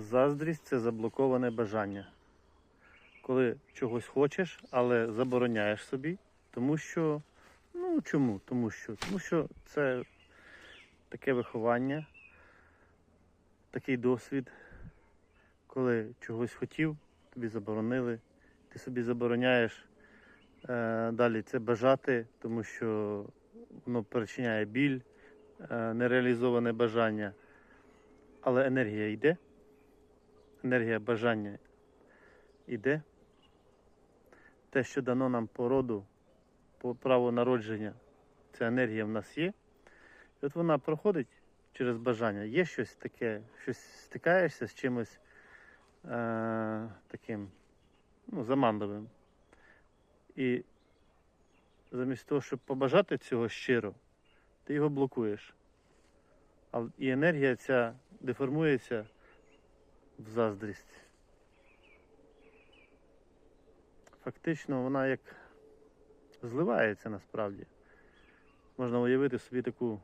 Заздрість це заблоковане бажання. Коли чогось хочеш, але забороняєш собі, тому що. Ну чому? Тому що? Тому що це таке виховання, такий досвід, коли чогось хотів, тобі заборонили, ти собі забороняєш е, далі це бажати, тому що воно причиняє біль, е, нереалізоване бажання. Але енергія йде, енергія бажання йде. Те, що дано нам по роду, по праву народження, ця енергія в нас є. І от вона проходить через бажання. Є щось таке, щось стикаєшся з чимось е- таким ну, заманливим. І замість того, щоб побажати цього щиро, ти його блокуєш. І енергія ця деформується в заздрість. Фактично вона як зливається насправді. Можна уявити собі таку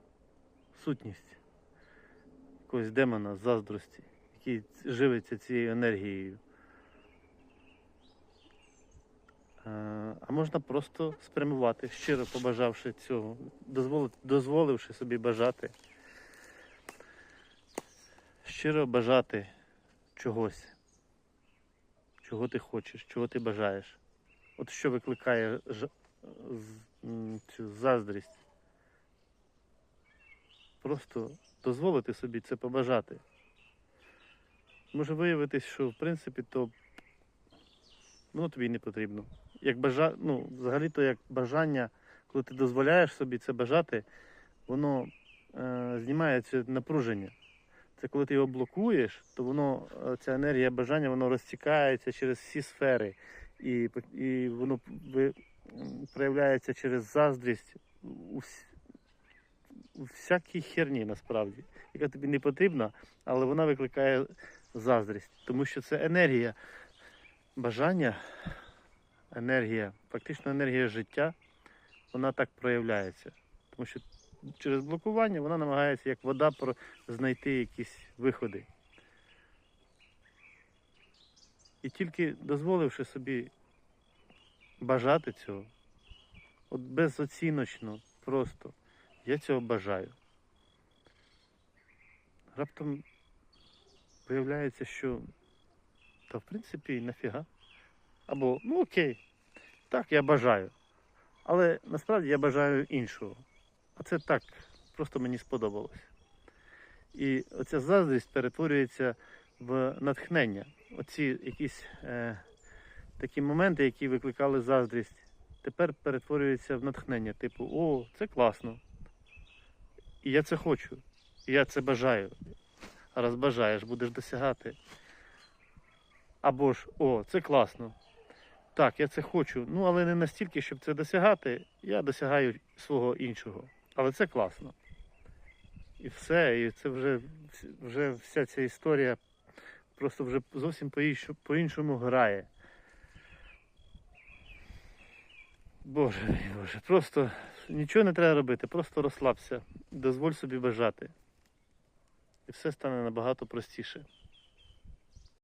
сутність якогось демона заздрості, який живиться цією енергією. Е, А можна просто спрямувати, щиро побажавши цього, дозволивши собі бажати щиро бажати чогось, чого ти хочеш, чого ти бажаєш. От що викликає ж... цю заздрість. Просто дозволити собі це побажати. Може виявитись, що в принципі то ну, тобі не потрібно. Як бажа... ну, взагалі-то як бажання, коли ти дозволяєш собі це бажати, воно е... знімає це напруження. Це коли ти його блокуєш, то воно, е, ця енергія бажання, воно розтікається через всі сфери. І, і воно проявляється через заздрість у, у всякій херні насправді, яка тобі не потрібна, але вона викликає заздрість. Тому що це енергія бажання, енергія, фактично енергія життя, вона так проявляється. Тому що через блокування вона намагається, як вода, знайти якісь виходи. І тільки дозволивши собі бажати цього, от безоціночно, просто, я цього бажаю. Раптом виявляється, що та в принципі нафіга. Або, ну окей, так, я бажаю. Але насправді я бажаю іншого. А це так, просто мені сподобалось. І оця заздрість перетворюється в натхнення. Оці якісь е, такі моменти, які викликали заздрість, тепер перетворюються в натхнення. Типу, о, це класно. І я це хочу. І я це бажаю. А раз бажаєш, будеш досягати. Або ж, о, це класно. Так, я це хочу. Ну, але не настільки, щоб це досягати, я досягаю свого іншого. Але це класно. І все, і це вже, вже вся ця історія просто вже зовсім по-іншому грає. Боже Боже, просто нічого не треба робити, просто розслабся, дозволь собі бажати. І все стане набагато простіше.